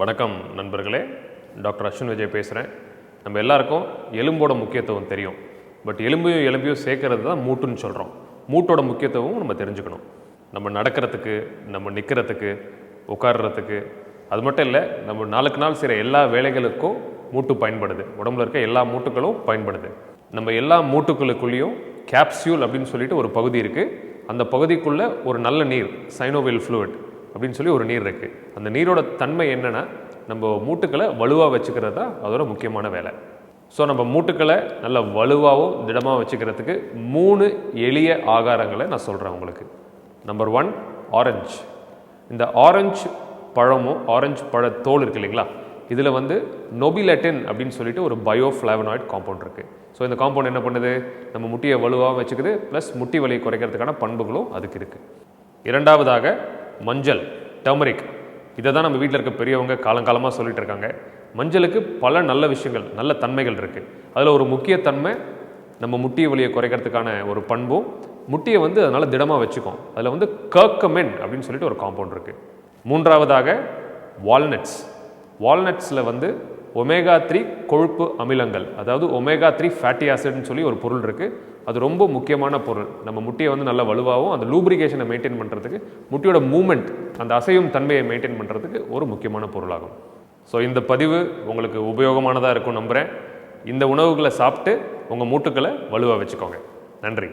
வணக்கம் நண்பர்களே. டாக்டர் அஸ்வின் விஜய் பேசுகிறேன் நம்ம எல்லாருக்கும் எலும்போட முக்கியத்துவம் தெரியும். பட் எலும்பையும் எலும்பையும் சேர்க்கறது தான் மூட்டுன்னு சொல்கிறோம் மூட்டோட முக்கியத்துவமும் நம்ம தெரிஞ்சுக்கணும். நம்ம நடக்கிறதுக்கு நம்ம நிற்கிறதுக்கு உட்காடுறதுக்கு அது மட்டும் இல்லை நம்ம நாளுக்கு நாள் செய்கிற எல்லா வேலைகளுக்கும் மூட்டு பயன்படுது. உடம்புல இருக்க எல்லா மூட்டுகளும் பயன்படுது. நம்ம எல்லா மூட்டுகளுக்குள்ளேயும் கேப்சியூல் அப்படின்னு சொல்லிட்டு ஒரு பகுதி இருக்குது அந்த பகுதிக்குள்ளே ஒரு நல்ல நீர் சைனோவில் ஃப்ளூயிட் அப்படின்னு சொல்லி ஒரு நீர் இருக்குது அந்த நீரோட தன்மை என்னென்னா நம்ம மூட்டுக்களை வலுவாக வச்சுக்கிறது தான் அதோட முக்கியமான வேலை. ஸோ நம்ம மூட்டுக்களை நல்ல வலுவாகவும் திடமாக வச்சுக்கிறதுக்கு மூணு எளிய ஆகாரங்களை நான் சொல்கிறேன் உங்களுக்கு. நம்பர் ஒன் ஆரஞ்சு இந்த ஆரஞ்சு பழமும் ஆரஞ்சு பழத்தோல் இருக்குது இருக்கு இல்லைங்களா? இதில் வந்து நொபிலட்டின் அப்படின்னு சொல்லிட்டு ஒரு பயோ ஃப்ளாவனாய்ட் காம்பவுண்ட் இருக்குது ஸோ இந்த காம்பவுண்ட் என்ன பண்ணுது? நம்ம முட்டியை வலுவாக வச்சுக்குது ப்ளஸ் முட்டி வலியை குறைக்கிறதுக்கான பண்புகளும் அதுக்கு இருக்குது இரண்டாவதாக மஞ்சள் டர்மரிக் இதை தான் நம்ம வீட்டில் இருக்க பெரியவங்க காலங்காலமாக சொல்லிட்டு இருக்காங்க. மஞ்சளுக்கு பல நல்ல விஷயங்கள் நல்ல தன்மைகள் இருக்குது அதில் ஒரு முக்கிய தன்மை நம்ம முட்டிய வலியை குறைக்கிறதுக்கான ஒரு பண்பும் முட்டியை வந்து அதனால் திடமாக வச்சுக்கும். அதில் வந்து கர்க்கமென் அப்படின்னு சொல்லிட்டு ஒரு காம்பவுண்ட் இருக்குது மூன்றாவதாக வால்நட்ஸ் வால்நட்ஸில் வந்து ஒமேகா த்ரீ கொழுப்பு அமிலங்கள். அதாவது ஒமேகா த்ரீ ஃபேட்டி ஆசிட்னு சொல்லி ஒரு பொருள் இருக்குது அது ரொம்ப முக்கியமான பொருள். நம்ம முட்டியை வந்து நல்லா வலுவாகவும் அந்த லூப்ரிகேஷனை மெயின்டைன் பண்ணுறதுக்கு முட்டியோட மூமெண்ட் அந்த அசையும் தன்மையை மெயின்டைன் பண்ணுறதுக்கு ஒரு முக்கியமான பொருளாகும். ஸோ இந்த பதிவு உங்களுக்கு உபயோகமானதாக இருக்கும் நம்புகிறேன் இந்த உணவுகளை சாப்பிட்டு உங்கள் மூட்டுக்களை வலுவாக வச்சுக்கோங்க. நன்றி.